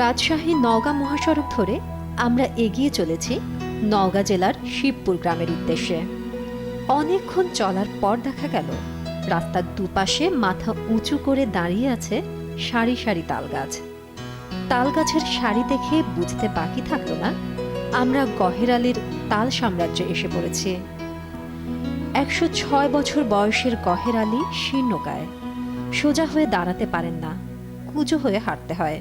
রাজশাহী নওগাঁ মহাসড়ক ধরে আমরা এগিয়ে চলেছি নওগাঁ জেলার শিবপুর গ্রামের উদ্দেশ্যে। অনেকক্ষণ চলার পর দেখা গেল, রাস্তার দুপাশে মাথা উঁচু করে দাঁড়িয়ে আছে সারি সারি তাল গাছ তাল গাছের সারি দেখে বুঝতে বাকি থাকল না, আমরা গহেরালির তাল সাম্রাজ্যে এসে পড়েছি। একশো ছয় বছর বয়সের গহের আলী শীর্ণকায়, সোজা হয়ে দাঁড়াতে পারেন না, কুজো হয়ে হাঁটতে হয়।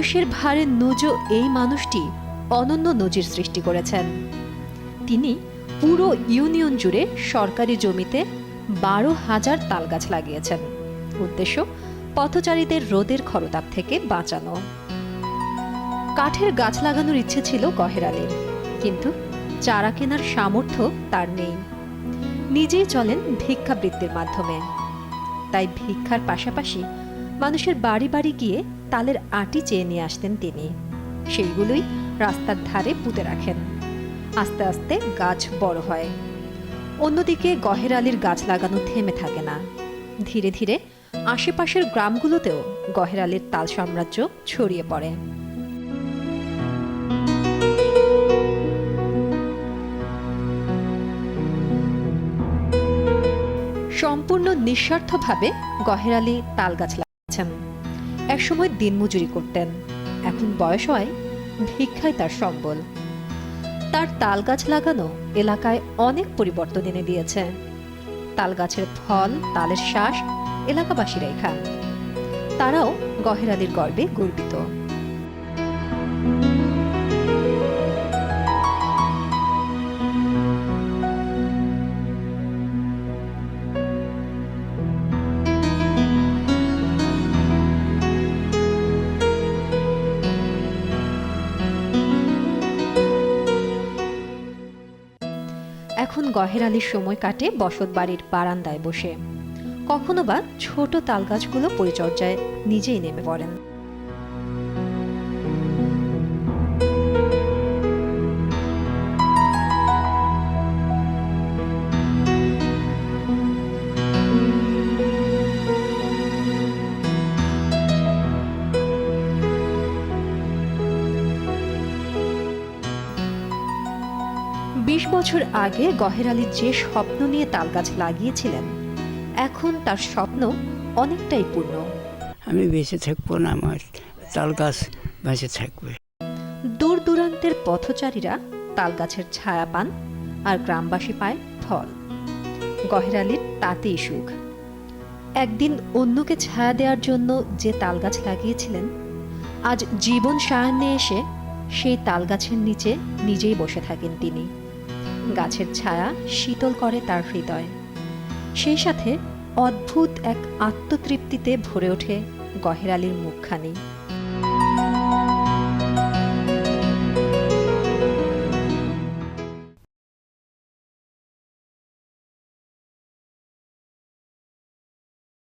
বয়সের ভারে নজো এই মানুষটি অনন্য নজির সৃষ্টি করেছেন। তিনি পুরো ইউনিয়ন জুড়ে সরকারি জমিতে বারো হাজার তালগাছ লাগিয়েছেন। উদ্দেশ্য, পথচারীদের রোদের খরতাপ থেকে বাঁচানো। কাঠের গাছ লাগানোর ইচ্ছে ছিল গহের কিন্তু চারা কেনার সামর্থ্য তার নেই। নিজেই চলেন ভিক্ষাবৃত্তির মাধ্যমে। তাই ভিক্ষার পাশাপাশি মানুষের বাড়ি বাড়ি গিয়ে তালের আটি চেয়ে নিয়ে আসতেন তিনি। সেইগুলোই রাস্তার ধারে পুঁতে রাখেন। আস্তে আস্তে গাছ বড় হয়। অন্যদিকে গহের আলীর গাছ লাগানো থেমে থাকে না। ধীরে ধীরে আশেপাশের গ্রামগুলোতেও গহের আলীর তাল সাম্রাজ্য ছড়িয়ে পড়ে। সম্পূর্ণ নিঃস্বার্থভাবে গহের আলী তাল গাছ লাগাচ্ছেন একসময় দিনমজুরি করতেন। এখন বয়স হয় ভিক্ষায় তার সম্বল। তার তাল গাছ লাগানো এলাকায় অনেক পরিবর্তন এনে দিয়েছে। তাল গাছের ফল, তালের শ্বাস এলাকাবাসীরাই খান তারাও গহেরাদের গর্বে গর্বিত। গহের সময় কাটে বসত বাড়ির বারান্দায় বসে। কখনো বা ছোট তালগাছগুলো পরিচর্যায় নিজেই নেমে পড়েন। বিশ বছর আগে গহের আলী যে স্বপ্ন নিয়ে তালগাছ লাগিয়েছিলেন এখন তার স্বপ্ন অনেকটাই পূর্ণ। আমি বেঁচে থাকব না আমার তাল গাছ বেঁচে থাকবে। দূর দূরান্তের পথচারীরা তালগাছের ছায়া পান আর গ্রামবাসী পায় ফল। গহের আলীর তাতেই সুখ। একদিন অন্যকে ছায়া দেওয়ার জন্য যে তালগাছ লাগিয়েছিলেন আজ জীবন সায়ান্নে এসে সেই তালগাছের নিচে নিজেই বসে থাকেন তিনি। গাছের ছায়া শীতল করে তার হৃদয়। সেই সাথে অদ্ভুত এক আত্মতৃপ্তিতে ভরে ওঠে গহেরালির মুখখানি।